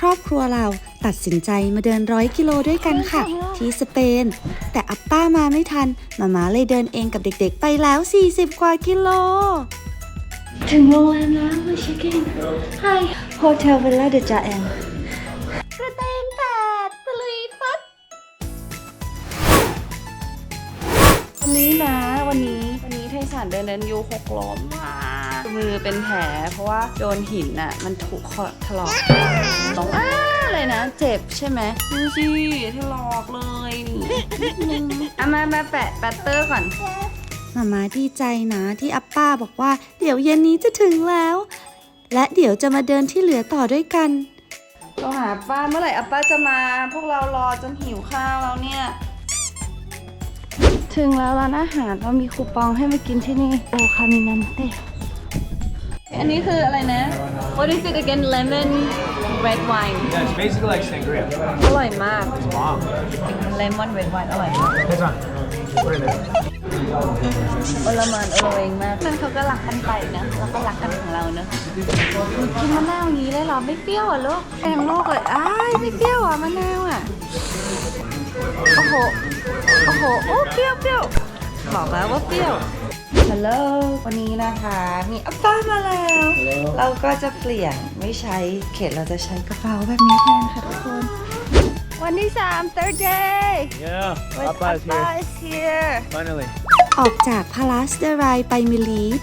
ครอบครัวเราตัดสินใจมาเดินร้อยกิโลด้วยกันค่ะ ที่สเปน แต่อัปป้ามาไม่ทัน มาม่าเลยเดินเองกับเด็กๆ ไปแล้ว 40 กว่ากิโล ถึงโรงแรมแล้วมาเช็คอิน Hi Hotel Villa de j a e n กระเตงแปดตะลุยฟัดวันนี้นะวันนี้วันนี้ไทสันเดินเดินยูหกล้มมา มือเป็นแผลเพราะว่าโดนหินอะ มันถูกคอถลอกต้องอ้าเลยนะ เจ็บใช่ไหมดูสิถลอกเลยนี่นิดนึงเอามามาแปะแปตเตอร์ก่อนมาม่าดีใจนะที่อัปป้าบอกว่า เดี๋ยวเย็นนี้จะถึงแล้ว และเดี๋ยวจะมาเดินที่เหลือต่อด้วยกันเราหาป้าเมื่อไหร่อาป้าจะมา พวกเรารอจนหิวข้าวแล้วเนี่ยถึงแล้วร้านอาหารเรามีคูปองให้มากินที่นี่โอคามินันเต้ อันนี้คืออะไรนะ What is it again lemon red wine Yeah, it's basically like sangria. อร่อยมาก Bomb. lemon red wine อร่อยมาก This one. Put it there. โอละเมานโอละเวงมากนั่นเขาก็รักกันไปนะเราก็รักกันของเราเนอะกินมะนาวอย่างนี้เลยเหรอ ไม่เปรี้ยวอะลูกแองลูกเลยอ้ายไม่เปรี้ยวอะมะนาวอะ โอ้โห โอ้โห โอ้เปรี้ยวเปรี้ยวบอกแล้วว่าเปรี้ยว ฮัลโหลวันนี้นะคะ มีอัปป้ามาแล้ว เราก็จะเปลี่ยนไม่ใช้เขตเราจะใช้กระเป๋าแบบนี้แทนค่ะทุกคน วันที่3 third day Yeah, with Papa is Appa here. is here Finally. ออกจากพาลาสเดรายไปมิลีด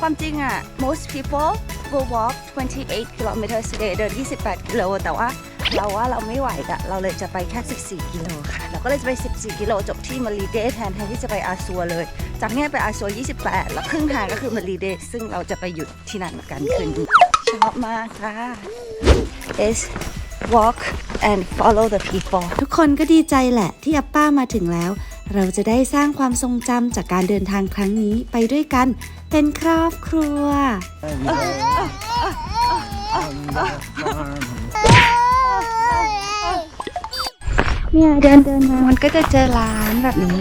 ความจริงอะ most people will walk 28 kilometers a day เดิน28กิโลแต่ว่า เราว่าเราไม่ไหวอะเราเลยจะไปแค่ 14 กิโลค่ะ เราก็เลยจะไป 14 กิโลจบที่มารีเดแทนแทนที่จะไปอาซัวเลย จากเนี้ยไปอาซัว 28 แล้วครึ่งทางก็คือมารีเดซึ่งเราจะไปหยุดที่นั่นกันคืนนี้ชอบมากค่ะ is walk and follow the people ทุกคนก็ดีใจแหละที่อัปป้ามาถึงแล้ว เราจะได้สร้างความทรงจำจากการเดินทางครั้งนี้ไปด้วยกัน เป็นครอบครัว เนี่ยเดินเดินมามันก็จะเจอร้านแบบนี้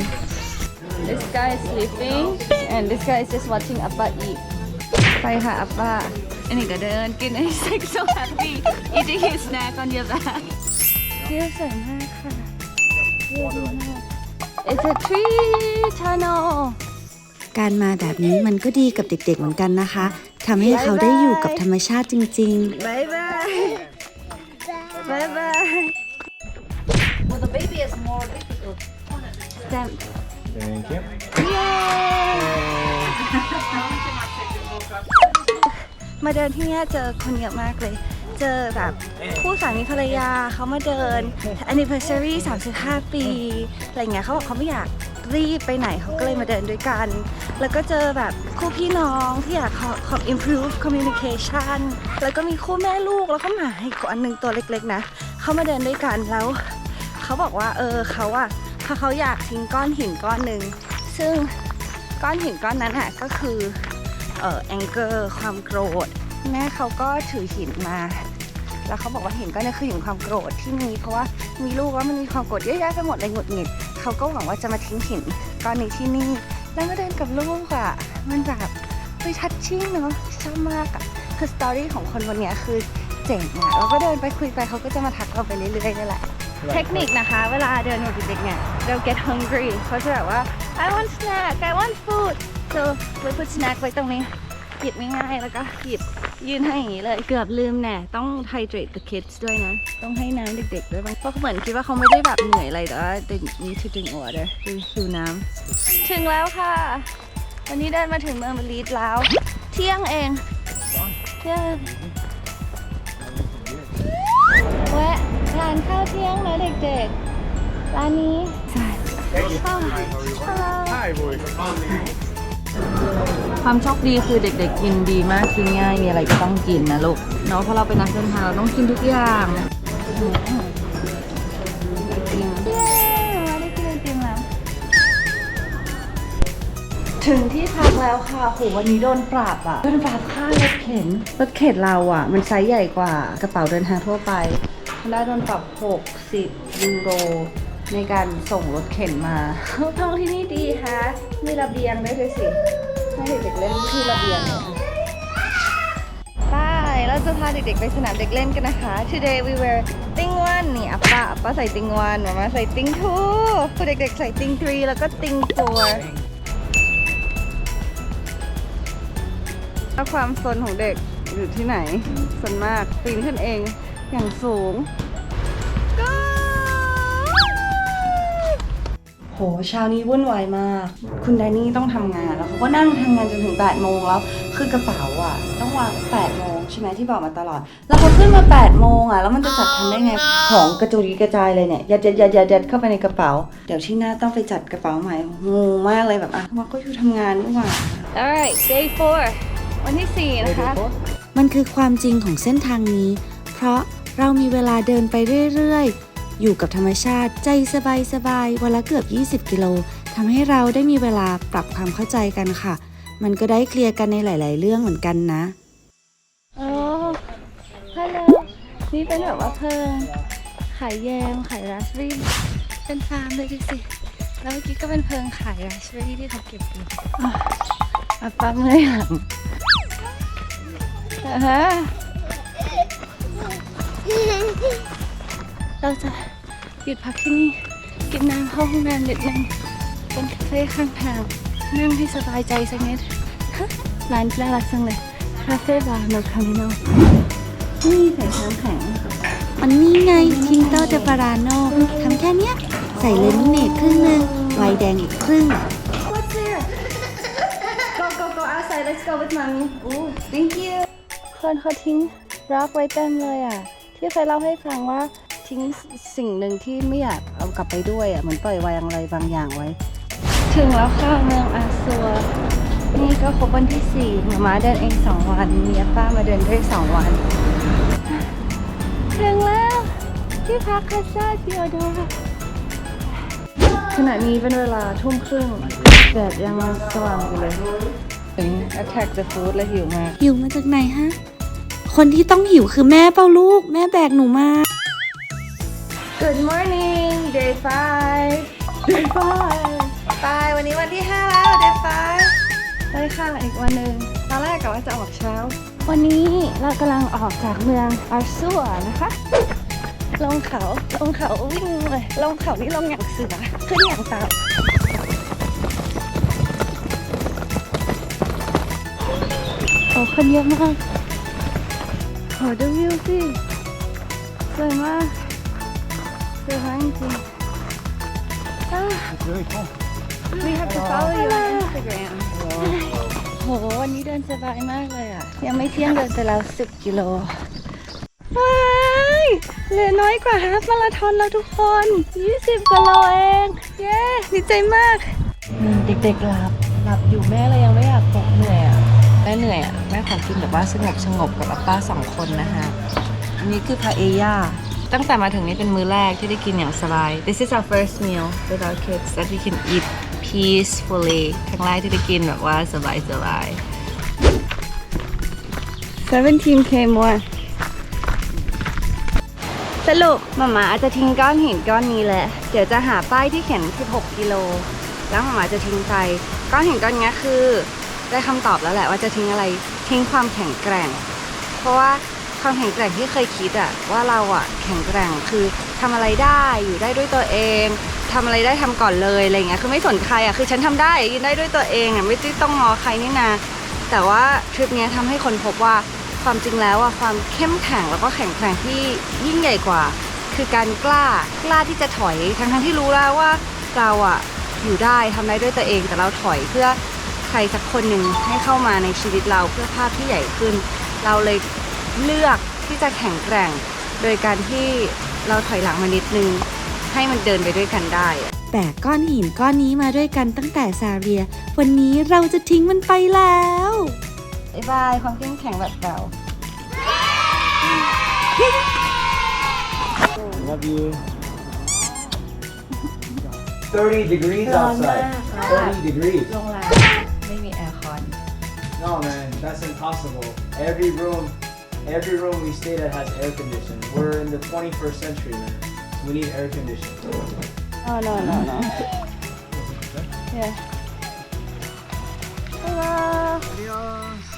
This guy is sleeping and this guy is just watching Appa eat ไปค่ะ Appa อันนี้ก็เดินกิน and he's like so happy eating his snack on your back เที่ยวสวยมากค่ะเที่ยวดีมาก It's a tree tunnel การมาแบบนี้มันก็ดีกับเด็กๆเหมือนกันนะคะทำให้เขาได้อยู่กับธรรมชาติจริงๆ Bye bye Bye bye Well the baby is more difficult Stamp Thank you. มาเดินที่เนี่ยเจอคนเยอะมากเลย เจอแบบคู่สามีภรรยาเขามาเดิน anniversary 35 ปี อะไรเงี้ยเขาบอกเขาไม่อยากรีบไปไหนเขาก็เลยมาเดินด้วยกัน แล้วก็เจอแบบคู่พี่น้องที่อยากขอขอ improve communication แล้วก็มีคู่แม่ลูกแล้วก็หมาอีกอันหนึ่งตัวเล็กๆนะเขามาเดินด้วยกันแล้ว เขาบอกว่า เออเขาอะถ้าเขาอยากทิ้งก้อนหินก้อนหนึ่งซึ่งก้อนหินก้อนนั้นอะก็คือเอ่อ anger ความโกรธ แม่เขาก็ถือหินมา แล้วเขาบอกว่าหินก้อนนี้คือหินความโกรธที่มีเพราะว่ามีลูกว่ามันมีความโกรธเยอะแยะไปหมดเลยหงุดหงิดเขาก็หวังว่าจะมาทิ้งหินก้อนนี้ที่นี่ แล้วมาเดินกับลูกอะมันแบบเฮ้ยทัชชิ่งเนาะชอบมากอะคือสตอรี่ของคนวันนี้คือเจ๋งอะเราก็เดินไปคุยไปเขาก็จะมาทักเราไปเรื่อยๆนี่แหละ เทคนิคนะคะ เวลาเดินกับเด็กๆเนี่ยเรา get hungry เขาจะแบบว่า I want snack I want food so ไว้ put snack ไว้ตรงนี้หยิบง่ายๆแล้วก็หยิบยื่นให้อย่างนี้เลย เกือบลืมแน่ต้อง hydrate the kids ด้วยนะ ต้องให้น้ำเด็กๆด้วยบางเพราะเหมือนคิดว่าเขาไม่ได้แบบเหนื่อยอะไรแต่ว่า they need to drink water คือหิวน้ำถึงแล้วค่ะ วันนี้เดินมาถึงเมืองมารีดแล้ว เที่ยงเองเที่ยงแวะ ทานข้าวเที่ยงนะเด็กๆ ร้านนี้ฮัลโหล Hi, boy. ความโชคดีคือเด็ก ๆ กินดีมากกินง่ายมีอะไรก็ต้องกินนะลูกเนาะเพราะเราเป็นนักเดินทางเราต้องกินทุกอย่างเย้มาได้กินไอติมแล้ว ถึงที่พักแล้วค่ะโหวันนี้โดนปรับอะโดนปรับค่ารถเข็นรถเข็นเราอะมันไซส์ใหญ่กว่ากระเป๋าเดินทางทั่วไป ได้โดนปรับ 60 ยูโร ในการส่งรถเข็นมาห้องที่นี่ดีฮะมีระเบียงด้วยด้วยสิให้เด็กๆเล่นที่ระเบียงเลยไปแล้วจะพาเด็กๆไปสนามเด็กเล่นกันนะคะ Today we wear ติงวันนี่อาป้าอาป้าใส่ติงวันมามาใส่ติงทูคุณเด็กๆใส่ติงทรีแล้วก็ติงโฟถ้าความสนของเด็กอยู่ที่ไหนสนมากปีนขึ้นเอง อย่างสูง Go โหเช้านี้วุ่นวายมาก คุณแดนนี่ต้องทำงานแล้วเขาก็นั่งทำงานจนถึง8โมงแล้ว คือกระเป๋าอะ ต้องวาง8โมงใช่ไหมที่บอกมาตลอด แล้วเขาขึ้นมา8โมงอะ แล้วมันจะจัดทันได้ไง ของกระจุยกระจายเลยเนี่ย ยัดยัดยัดยัดยัดเข้าไปในกระเป๋า เดี๋ยวที่หน้าต้องไปจัดกระเป๋าใหม่งงมากเลยแบบอะว่าก็อยู่ทำงานนี่หว่า Alright day four วันที่4นะคะ มันคือความจริงของเส้นทางนี้ เพราะเรามีเวลาเดินไปเรื่อยๆ อยู่กับธรรมชาติใจสบายๆวันละเกือบ 20 กิโลทำให้เราได้มีเวลาปรับความเข้าใจกันค่ะ มันก็ได้เคลียร์กันในหลาย ๆ เรื่องเหมือนกันนะโอ้ฮัลโหลนี่เป็นแบบว่าเพิงขายแยมขายราสเบอรี่เป็นฟาร์มเลยดูสิแล้วเมื่อกี้ก็เป็นเพิงขายราสเบอรี่ที่เขาเก็บอยู่อะอะปั๊มเลยหลังอ่าฮะ เราจะหยุดพักที่นี่ กินน้ำเข้าห้องน้ำนิดนึงเป็นคาเฟ่ข้างทาง นั่งให้สบายใจสักนิดร้านน่ารักจังเลย คาเฟ่บาร์โนคามิโนนี่ใส่น้ำแข็งมันนี่ไงทิงเตอร์เดปาราโนทำแค่เนี้ย ใส่เลมิเนตครึ่งหนึ่งไวน์แดงอีกครึ่ง What's there Go go go outside let's go with mommy Ooh thank you คนเขาทิ้ง รักไว้เต็มเลยอะ ที่เคยเล่าให้ฟังว่าทิ้งสิ่งหนึ่งที่ไม่อยากเอากลับไปด้วยอะเหมือนปล่อยวางอะไรบางอย่างไว้ ถึงแล้วค่ะเมืองอาซัว นี่ก็ครบวันที่สี่หมามาเดินเองสองวันเมียป้ามาเดินด้วยสองวัน ถึงแล้ว ที่พักคาซาฟิโอโดราขณะนี้เป็นเวลาทุ่มครึ่งแดดยังสว่างอยู่เลยถึง attack the food และหิวมากหิวมาจากไหนฮะ คนที่ต้องหิวคือแม่เป้าลูก แม่แบกหนูมา Good morning day five day five ตายวันนี้วันที่ 5 แล้ว day five ได้ค่ะอีกวันหนึ่งตอนแรกกะว่าจะออกเช้า วันนี้เรากำลังออกจากเมืองอาร์ซัวนะคะ ลงเขาลงเขาวิ่งเลยลงเขานี่ลงอย่างเสือขึ้นอย่างเต่าโอ้คนเยอะมาก โหดูวิวสิสวยมากสวยมากจริงๆอะ It's really cool. We have to follow you on Instagram โหวันนี้เดินสบายมากเลยอะ ยังไม่เที่ยงเดินไปแล้ว10กิโลว้ายเหลือน้อยกว่าฮาฟมาราธอนแล้วทุกคน 20กิโลเอง เย้ดีใจมาก เด็กๆหลับ หลับอยู่แม่เลยยังไม่อยากปลุกเหนื่อยอะแม่เหนื่อยอะแม่ขอกินแบบว่าสงบสงบกับอาป้าสองคนนะคะอันนี้คือพาเอย่าตั้งแต่มาถึงนี่เป็นมื้อแรกที่ได้กินอย่างสบาย This is our first meal with our kids that we can eat peacefully ครั้งแรกที่ได้กินแบบว่าสบายสบาย 17k more สรุปหมามาจะทิ้งก้อนหินก้อนนี้แหละ เดี๋ยวจะหาป้ายที่เขียน16กิโล แล้วหมามาจะทิ้งไป ก้อนหินก้อนนี้คือ ได้คำตอบแล้วแหละว่าจะทิ้งอะไรทิ้งความแข็งแกร่ง เพราะว่าความแข็งแกร่งที่เคยคิดอะว่าเราอะแข็งแกร่งคือทำอะไรได้อยู่ได้ด้วยตัวเองทำอะไรได้ทำก่อนเลยอะไรเงี้ยคือไม่สนใครอะคือฉันทำได้ยืนได้ด้วยตัวเองอะไม่ต้องงอใครนี่นาแต่ว่าทริปนี้ยทำให้คนพบว่าความจริงแล้วอะความเข้มแข็งแล้วก็แข็งแกร่งที่ยิ่งใหญ่กว่า คือการกล้ากล้าที่จะถอยทั้งทั้งๆที่รู้แล้วว่าเราอะอยู่ได้ทำได้ด้วยตัวเองแต่เราถอยเพื่อ รสักคนหนึ่งให้เข้ามาในชีวิตเราเพื่อภาพที่ใหญ่ขึ้น เราเลยเลือกที่จะแข็งแกร่ง โดยการที่เราถอยหลังมานิดนึง ให้มันเดินไปด้วยกันได้อะแบกก้อนหินก้อนนี้มาด้วยกันตั้งแต่ซาเรีย วันนี้เราจะทิ้งมันไปแล้วบ๊ายบายความเข้มแข็งแบบเรา Love you. 30 degrees outside. 30 degrees. No, man, that's impossible. Every room, every room we stayed at has air conditioning. We're in the 21st century, man. We need air conditioning. Oh no no no. yeah. Hello. Adios.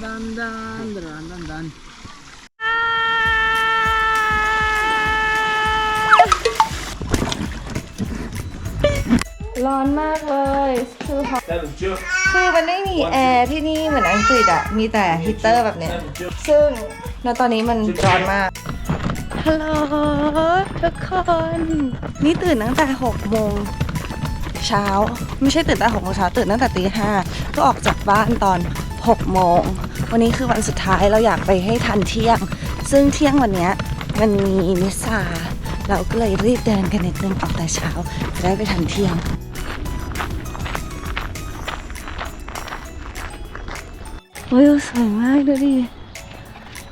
Dun, dun, dun, dun, คือมันไม่มีแอร์ที่นี่เหมือนอังกฤษอะมีแต่ฮีตเตอร์แบบเนี้ย ซึ่งณตอนนี้มันร้อนมาก ฮัลโหลทุกคน นี่ตื่นตั้งแต่6โมงเช้า ไม่ใช่ตื่นแต่6โมงเช้า ตื่นตั้งแต่ตีห้าก็ออกจากบ้านตอน6โมง วันนี้คือวันสุดท้ายเราอยากไปให้ทันเที่ยง ซึ่งเที่ยงวันเนี้ยมันมีมิสซาเราก็เลยรีบเดินกันนิดนึงออกแต่เช้าจะได้ไปทันเที่ยง วิวสวยมากดูดิ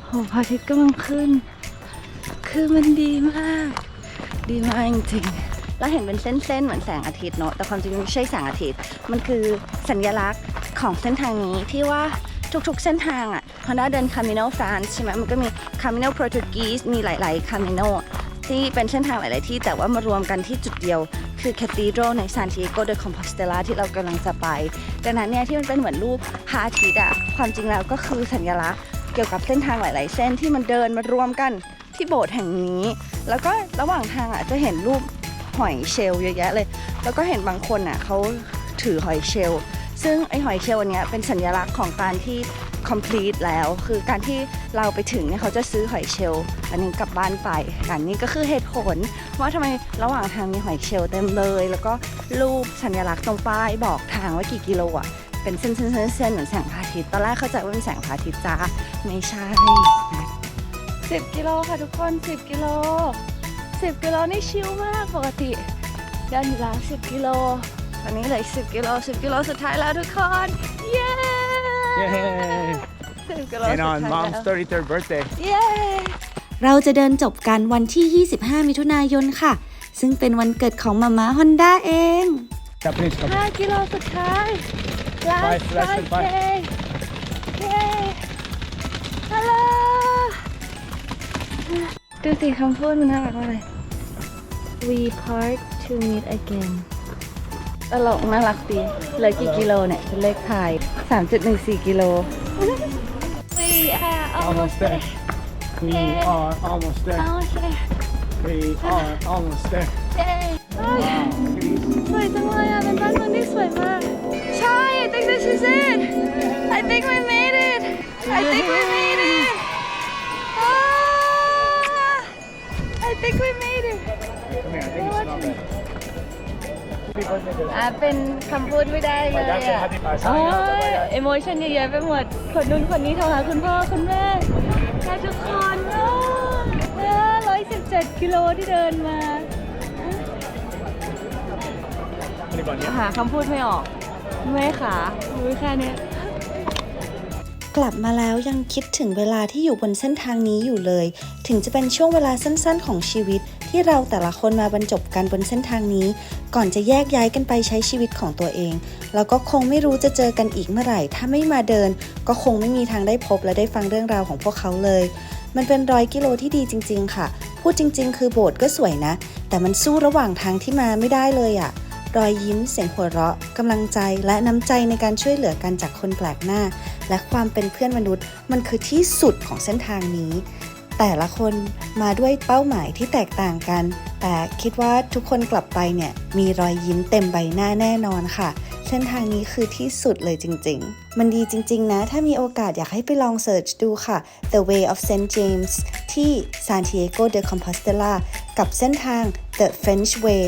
โหพระอาทิตย์กำลังขึ้น คือมันดีมาก ดีมากจริงๆแล้วเห็นเป็นเส้นๆเหมือนแสงอาทิตย์เนอะแต่ความจริงไม่ใช่แสงอาทิตย์ มันคือสัญลักษณ์ของเส้นทางนี้ที่ว่าทุกๆเส้นทางอะพอได้เดิน Camino Franc ใช่ไหมมันก็มี Camino Portuguese มีหลายๆ Camino ที่เป็นเส้นทางหลาย ๆ ที่แต่ว่ามารวมกันที่จุดเดียว คือ Cathedral ใน Santiago de Compostela ที่เรากำลังจะไป ดังนั้นเนี่ยที่มันเป็นเหมือนรูปพระอาทิตย์อะความจริงแล้วก็คือสัญลักษณ์เกี่ยวกับเส้นทางหลาย ๆ เส้นที่มันเดินมารวมกันที่โบสถ์แห่งนี้ แล้วก็ระหว่างทางอะจะเห็นรูปหอยเชลล์เยอะแยะเลย แล้วก็เห็นบางคนอะเขาถือหอยเชลล์ซึ่งไอหอยเชลล์อันเนี้ยเป็นสัญลักษณ์ของการที่ complete แล้ว คือการที่เราไปถึงเนี่ยเขาจะซื้อหอยเชลล์อันนี้กลับบ้านไปกันนี่ก็คือเหตุผล ว่าทำไมระหว่างทางมีหอยเชลล์เต็มเลย แล้วก็รูปสัญลักษณ์ตรงป้ายบอกทางว่ากี่กิโลอะเป็นเส้นๆๆๆเหมือนแสงพระอาทิตย์ตอนแรกเข้าใจว่าเป็นแสงพระอาทิตย์จ้าไม่ใช่10กิโลค่ะทุกคน 10กิโล10กิโลนี่ชิลมากปกติเดินอยู่แล้ว10กิโลตอนนี้เหลืออีก10กิโล10กิโลสุดท้ายแล้วทุกคน เย้ And สุดท้าย on แล้ว mom's 33rd birthday. เย้เราจะเดินจบกันวันที่ 25 มิถุนายนค่ะ ซึ่งเป็นวันเกิดของมาม่าฮอนด้าเอง Japanese couple. 5กิโลสุดท้าย last Five, less than five. 5K เย้ฮัลโหลดูสิคำพูดมันน่ารักมากเลย we part to meet again ตลกน่ารักดีเหลือกี่กิโลเนี่ยเป็นเลขไทาย3.14กิโล we are Almost there. We Yeah. are almost there. almost there We are almost there. เย้สวยจังเลยอะเป็นบ้านเมืองที่สวยมาก ใช่ I think this is it I think we made it I think we made it Ah, I think we made it Come here, I think it's not bad. Happy birthday to อะเป็นคำพูดไม่ได้เลยอะโอ้ยเอโมชันเยอะๆไปหมด คนนู้นคนนี้โทรหาคุณพ่อคุณแม่แค่ทุกคนร้อยสิบเจ็ดกิโลที่เดินมา Anybody? หาคำพูดไม่ออกเมื่อยขารู้แค่เนี้ยกลับมาแล้วยังคิดถึงเวลาที่อยู่บนเส้นทางนี้อยู่เลย ถึงจะเป็นช่วงเวลาสั้นๆของชีวิต ที่เราแต่ละคนมาบรรจบกันบนเส้นทางนี้ ก่อนจะแยกย้ายกันไปใช้ชีวิตของตัวเอง แล้วก็คงไม่รู้จะเจอกันอีกเมื่อไหร่ ถ้าไม่มาเดิน ก็คงไม่มีทางได้พบและได้ฟังเรื่องราวของพวกเขาเลย มันเป็นร้อยกิโลที่ดีจริง ๆ ค่ะ พูดจริง ๆ คือโบสถ์ก็สวยนะ แต่มันสู้ระหว่างทางที่มาไม่ได้เลยอะรอยยิ้มเสียงหัวเราะกำลังใจและน้ำใจในการช่วยเหลือกันจากคนแปลกหน้า และความเป็นเพื่อนมนุษย์ มันคือที่สุดของเส้นทางนี้ แต่ละคนมาด้วยเป้าหมายที่แตกต่างกัน แต่คิดว่าทุกคนกลับไปเนี่ยมีรอยยิ้มเต็มใบหน้าแน่นอนค่ะ เส้นทางนี้คือที่สุดเลยจริง ๆ มันดีจริง ๆ นะ ถ้ามีโอกาสอยากให้ไปลองเสิร์ชดูค่ะ The Way of St. James ที่ Santiago de Compostela กับเส้นทาง The French Way